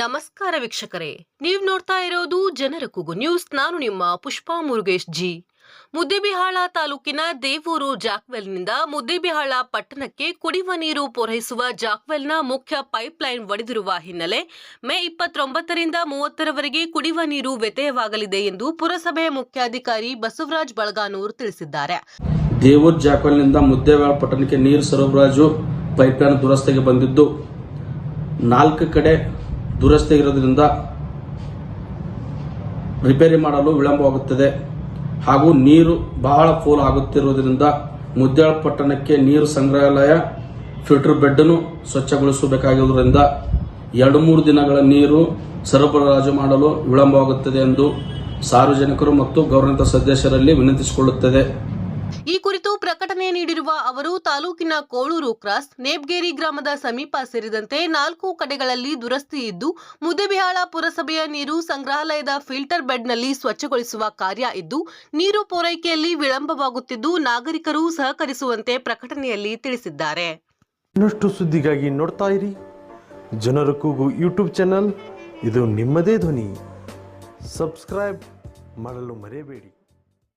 ನಮಸ್ಕಾರ ವೀಕ್ಷಕರೇ, ನೀವು ನೋಡ್ತಾ ಇರೋದು ಜನರ ಕೂಗು ನ್ಯೂಸ್. ನಾನು ನಿಮ್ಮ ಪುಷ್ಪಾ ಮುರುಗೇಶ್ ಜಿ. ಮುದ್ದೇಬಿಹಾಳ ತಾಲೂಕಿನ ದೇವೂರು ಜಾಕ್ವೆಲ್ನಿಂದ ಮುದ್ದೇಬಿಹಾಳ ಪಟ್ಟಣಕ್ಕೆ ಕುಡಿಯುವ ನೀರು ಪೂರೈಸುವ ಜಾಕ್ವೆಲ್ನ ಮುಖ್ಯ ಪೈಪ್ಲೈನ್ ಒಡೆದಿರುವ ಹಿನ್ನೆಲೆ ಮೇ ಇಪ್ಪತ್ತೊಂಬತ್ತರಿಂದ ಮೂವತ್ತರವರೆಗೆ ಕುಡಿಯುವ ನೀರು ವ್ಯತ್ಯಯವಾಗಲಿದೆ ಎಂದು ಪುರಸಭೆ ಮುಖ್ಯಾಧಿಕಾರಿ ಬಸವರಾಜ್ ಬಳಗಾನೂರ್ ತಿಳಿಸಿದ್ದಾರೆ. ದೇವೂರ್ ಜಾಕ್ವೆಲ್ನಿಂದ ಮುದ್ದೇಬಿಹಾಳ ಪಟ್ಟಣಕ್ಕೆ ನೀರು ಸರಬರಾಜು ಪೈಪ್ಲೈನ್ ದುರಸ್ತಿಗೆ ಬಂದಿದ್ದು, ನಾಲ್ಕು ಕಡೆ ದುರಸ್ತಿಗಿರೋದ್ರಿಂದ ರಿಪೇರಿ ಮಾಡಲು ವಿಳಂಬವಾಗುತ್ತದೆ. ಹಾಗೂ ನೀರು ಬಹಳ ಫೋಲ್ ಆಗುತ್ತಿರುವುದರಿಂದ ಮುದ್ದೇಳ ಪಟ್ಟಣಕ್ಕೆ ನೀರು ಸಂಗ್ರಹಾಲಯ ಫಿಲ್ಟರ್ ಬೆಡ್ಡನ್ನು ಸ್ವಚ್ಛಗೊಳಿಸಬೇಕಾಗಿರುವುದರಿಂದ ಎರಡು ಮೂರು ದಿನಗಳ ನೀರು ಸರಬರಾಜು ಮಾಡಲು ವಿಳಂಬವಾಗುತ್ತದೆ ಎಂದು ಸಾರ್ವಜನಿಕರು ಮತ್ತು ಗೌರವಿತ ಸದಸ್ಯರಲ್ಲಿ ವಿನಂತಿಸಿಕೊಳ್ಳುತ್ತದೆ. ಈ ಕುರಿತು ಪ್ರಕಟಣೆ ನೀಡಿರುವ ಅವರು, ತಾಲೂಕಿನ ಕೋಳೂರು ಕ್ರಾಸ್ ನೇಬ್ಗೇರಿ ಗ್ರಾಮದ ಸಮೀಪ ಸೇರಿದಂತೆ ನಾಲ್ಕು ಕಡೆಗಳಲ್ಲಿ ದುರಸ್ತಿ ಇದ್ದು ಮುದ್ದೇಬಿಹಾಳ ಪುರಸಭೆಯ ನೀರು ಸಂಗ್ರಹಾಲಯದ ಫಿಲ್ಟರ್ ಬೆಡ್ನಲ್ಲಿ ಸ್ವಚ್ಛಗೊಳಿಸುವ ಕಾರ್ಯ ಇದ್ದು, ನೀರು ಪೂರೈಕೆಯಲ್ಲಿ ವಿಳಂಬವಾಗುತ್ತಿದ್ದು, ನಾಗರಿಕರು ಸಹಕರಿಸುವಂತೆ ಪ್ರಕಟಣೆಯಲ್ಲಿ ತಿಳಿಸಿದ್ದಾರೆ. ಇನ್ನಷ್ಟು ಸುದ್ದಿಗಾಗಿ ನೋಡ್ತಾ ಇರಿ. ಜನರ ಕೂಗು ಯೂಟ್ಯೂಬ್ ಚಾನಲ್. ಇದು ನಿಮ್ಮದೇ ಧ್ವನಿ. ಸಬ್ಸ್ಕ್ರೈಬ್ ಮಾಡಲು ಮರೆಯಬೇಡಿ.